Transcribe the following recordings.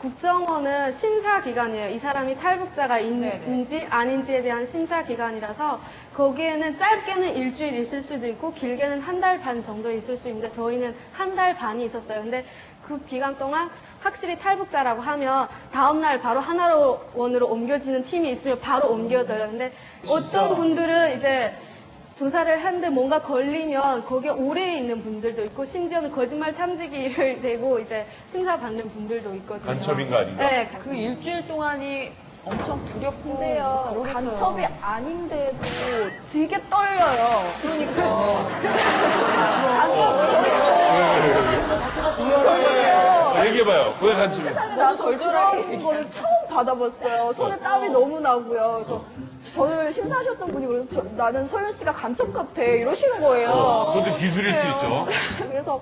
국정원은 심사 기관이에요. 이 사람이 탈북자가 인, 네네. 지 아닌지에 대한 심사 기관이라서 거기에는 짧게는 일주일 있을 수도 있고 길게는 한 달 반 정도 있을 수 있는데 저희는 한 달 반이 있었어요. 근데 그 기간 동안 확실히 탈북자라고 하면 다음날 바로 하나로 원으로 옮겨지는 팀이 있으면 바로 옮겨져요. 근데 어떤 분들은 이제 조사를 하는데 뭔가 걸리면 거기에 오래 있는 분들도 있고 심지어는 거짓말 탐지기를 대고 이제 심사 받는 분들도 있거든요. 간첩인가 아닌가? 네, 그 일주일 동안이 엄청 두렵고 근데요, 모르겠어요. 간첩이 아닌데도 되게 떨려요. 그러니까. 아, 얘기해봐요. 왜 간첩이야? 나도 절절하게 거를 처음 받아봤어요. 손에 땀이 너무 나고요. 그래서 저를 심사하셨던 분이 그래서 저- 나는 서윤 씨가 간첩 같아 이러시는 거예요. 그것도 기술일 수 있죠. 그래서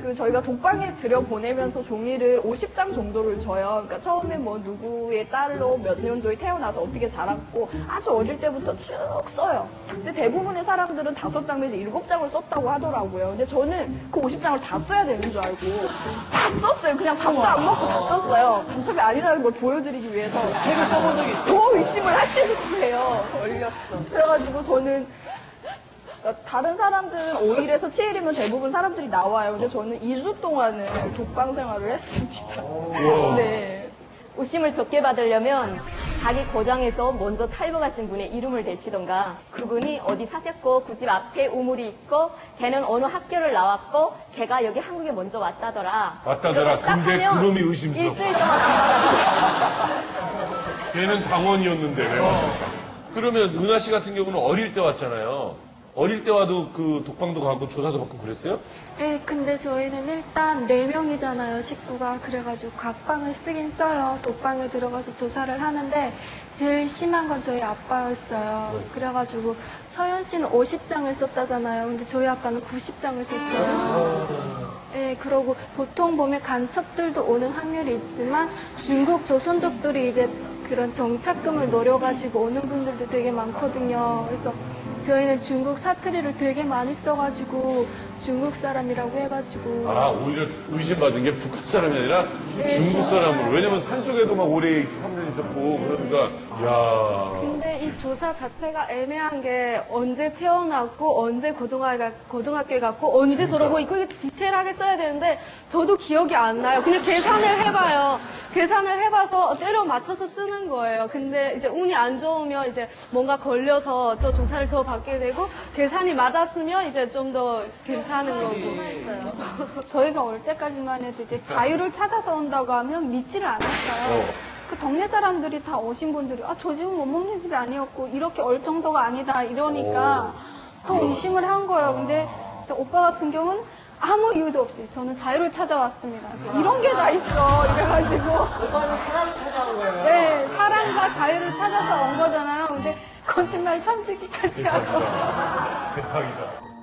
그 저희가 독방에 들여보내면서 종이를 50장 정도를 줘요. 그러니까 처음에 뭐 누구의 딸로 몇 년도에 태어나서 어떻게 자랐고 아주 어릴 때부터 쭉 써요. 근데 대부분의 사람들은 다섯 장 내지 일곱 장을 썼다고 하더라고요. 근데 저는 그 50장을 다 써야 되는 줄 알고 다 썼어요. 그냥 밥도 안 먹고 다 썼어요. 간첩이 아니라는 걸 보여드리기 위해서. 책을 써본 적이 있어요. 더 의심을 하시는 거예요. 걸렸어. 그래가지고 저는 그러니까 다른 사람들은 5일에서 7일이면 대부분 사람들이 나와요. 근데 저는 2주 동안을 독방 생활을 했습니다. 네. 의심을 적게 받으려면 자기 고장에서 먼저 탈북하신 분의 이름을 대시던가 그분이 어디 사셨고 그 집 앞에 우물이 있고 걔는 어느 학교를 나왔고 걔가 여기 한국에 먼저 왔다더라. 왔다더라. 근데 그놈이 의심스럽다. 일주일 동안. 걔는 당원이었는데 왜 왔을까? 그러면 은하 씨 같은 경우는 어릴 때 왔잖아요. 어릴 때 와도 그 독방도 가고 조사도 받고 그랬어요? 네, 근데 저희는 일단 4명이잖아요, 식구가. 그래가지고 각 방을 쓰긴 써요. 독방에 들어가서 조사를 하는데, 제일 심한 건 저희 아빠였어요. 그래가지고, 서현 씨는 50장을 썼다잖아요. 근데 저희 아빠는 90장을 썼어요. 네, 그러고 보통 보면 간첩들도 오는 확률이 있지만, 중국 조선족들이 이제 그런 정착금을 노려가지고 오는 분들도 되게 많거든요. 그래서 저희는 중국 사투리를 되게 많이 써가지고 중국 사람이라고 해가지고 아, 오히려 의심받은 게 북한 사람이 아니라 중국 사람으로. 왜냐면 산속에도 막 오래 3년 있었고, 그러니까, 야 근데 이 조사 자체가 애매한 게 언제 태어났고 언제 고등학교, 고등학교에 갔고 언제 저러고 이거 디테일하게 써야 되는데 저도 기억이 안 나요. 그냥 계산을 해봐요. 계산을 해봐서 때려 맞춰서 쓰는 거예요. 근데 이제 운이 안 좋으면 이제 뭔가 걸려서 또 조사를 더 받게 되고 계산이 맞았으면 이제 좀 더 괜찮은 거고. 저희가 올 때까지만 해도 이제 자유를 찾아서 온다고 하면 믿지를 않았어요. 어. 그 동네 사람들이 다 오신 분들이 아 저 집은 못 먹는 집이 아니었고 이렇게 얼 정도가 아니다 이러니까 더 의심을 한 거예요. 근데 오빠 같은 경우는 아무 이유도 없이 저는 자유를 찾아왔습니다. 이런 게 다 있어 이래가지고 오빠는 사랑을 찾아온 거예요. 네 사랑과 자유를 찾아서 온 거잖아요. 근데 거짓말 참지기까지 하고 대박이다.